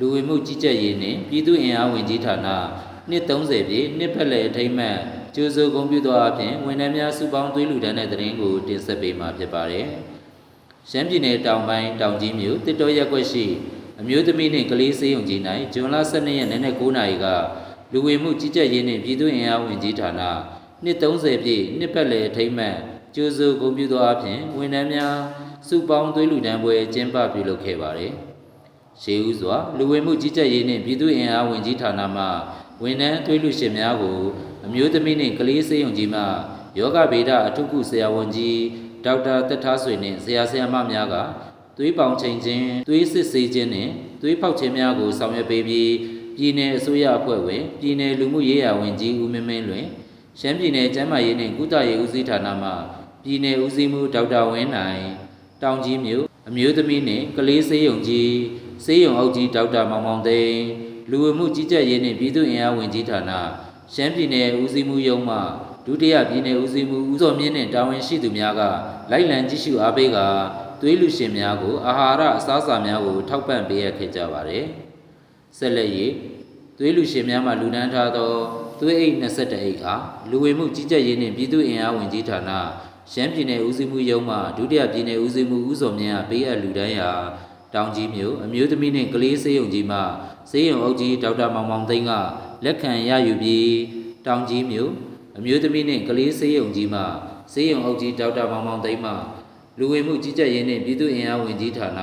လူဝင်မှုကြီးကြပ်ရေးနှင့်ပြည်သူ့အင်အားဝင်ကြီးဌာနနှစ်30ပြည့်နှစ်ဖက်လည်အထိမ်းအမှတ်ကျိုးစိုးဂုဏ်ပြုသောအပြင်ဝန်ထမ်းများစုပေါင်းသွေးလူဒန်းတဲ့တရင်ကိုတင်ဆက်ပေးမှာဖြစ်ပါတယ်။ရှမ်းပြည်နယ်တောင်ပိုင်းတောင်ကြီးမြို့တစ်တော်ရက်ွက်ရှိအမျိုးသမီးနှင့်ကလေးစေးရုံကြီး၌ဇွန်လ12ရက်နေ့နဲ့9နာရီကလူဝင်မှုကြီးကြပ်ရေးနှင့်ပြည်သူ့အင်အားဝင်ကြီးဌာနနှစ်30ပြည့်နှစ်ဖက်လည်အထိမ်းအမှတ်ကျိုးစိုးဂုဏ်ပြုသောအပြင်ဝန်ထမ်းများစုပေါင်းသွေးလူဒန်းပွဲကျင်းပပြုလုပ်ခဲ့ပါတယ်။ ရှေးဦးစွာလူဝင်မှုကြီးကြပ်ရေးနှင့်ပြည်သူ့အင်အားဝင်ကြီးဌာနမှဝန်ထမ်းသွေးလူရှင်များကိုအမျိုးသမီးနှင့်ကလေးစေယုံကြီးမှယောဂဗေဒအထုကုဆရာဝန်ကြီးဒေါက်တာတက်ထားဆွေနှင့်ဆရာဆရာမများကသွေးပေါင်ချိန်ခြင်းသွေးစစ်ဆေးခြင်းနှင့်သွေးဖောက်ခြင်းများကိုဆောင်ရွက်ပေးပြီးပြည်내အစိုးရအဖွဲ့ဝင်ပြည်내လူမှုရေးရာဝန်ကြီးဦးမင်းမင်းလွင်ရှမ်းပြည်နယ်ကျန်းမာရေးနှင့်ကုသရေးဦးစီးဌာနမှပြည်내ဦးစီးမှုဒေါက်တာဝင်းနိုင် တောင်ကြီးမြို့အမျိုးသမီးနှင့်ကလေးစေးရုံကြီး စေးရုံအုပ်ကြီးဒေါက်တာမောင်မောင်သိန်းလူဝင်မှုကြီးကြပ်ရေးနှင့်ပြည်သူ့အင်အားဝင်ကြီးဌာနရှမ်းပြည်နယ်ဦးစီးမှုရုံးမှဒုတိယပြည်နယ်ဦးစီးမှုဦးစောမြင့်နှင့်တာဝန်ရှိသူများကလိုက်လံကြည့်ရှုအားပေးကာသွေးလူရှင်များကိုအာဟာရအစားအစာများကိုထောက်ပံ့ပေးရခဲ့ကြပါသည်ဆက်လက်၍သွေးလူရှင်များမှလူဒန်းထားသောသွေးအိတ်21အိတ်အားလူဝင်မှုကြီးကြပ်ရေးနှင့်ပြည်သူ့အင်အားဝင်ကြီးဌာနရှမ်းပြည်နယ်ဦးစီးမှုရုံးမှဒုတိယပြည်နယ်ဦးစီးမှုဦးစောမြင့်အားပေးအပ်လူတန်းရာ တောင်ကြီးမြို့အမျိုးသမီးနှင့်ကလေးစေးရုံကြီးမှစေးရုံအုပ်ကြီးဒေါက်တာမောင်မောင်သိန်းကလက်ခံရယူပြီးတောင်ကြီးမြို့အမျိုးသမီးနှင့်ကလေးစေးရုံကြီးမှစေးရုံအုပ်ကြီးဒေါက်တာမောင်မောင်သိန်းမှလူဝင်မှုကြီးကြပ်ရေးနှင့်ပြည်သူ့အင်အားဝင်ကြီးဌာန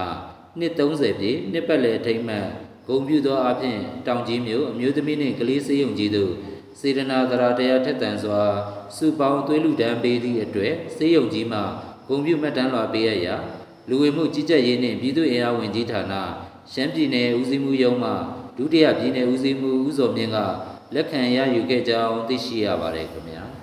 နှစ်30ပြည့်နှစ်ပတ်လည်အထိမ်းအမှတ်ဂုံပြုသောအဖြစ်တောင်ကြီးမြို့အမျိုးသမီးနှင့်ကလေးစေးရုံကြီးတို့စေတနာသရာတရားထက်သန်စွာစုပေါင်းသွေးလူဒန်းပေးသည့်အတွက်စေယုံကြီးမှဂုံပြုမှတ်တမ်းလွှာပေးရရာ လူဝင်မှုကြီးကြပ်ရေးနှင့်ပြည်သူ့အင်အားဝင်ကြီးဌာနရှမ်းပြည်နယ်ဦးစီးမှုရုံးမှဒုတိယပြည်နယ်ဦးစီးမှုဦးစောမြင့်ကလက်ခံရယူခဲ့ကြောင်းသိရှိရပါတယ်ခင်ဗျာ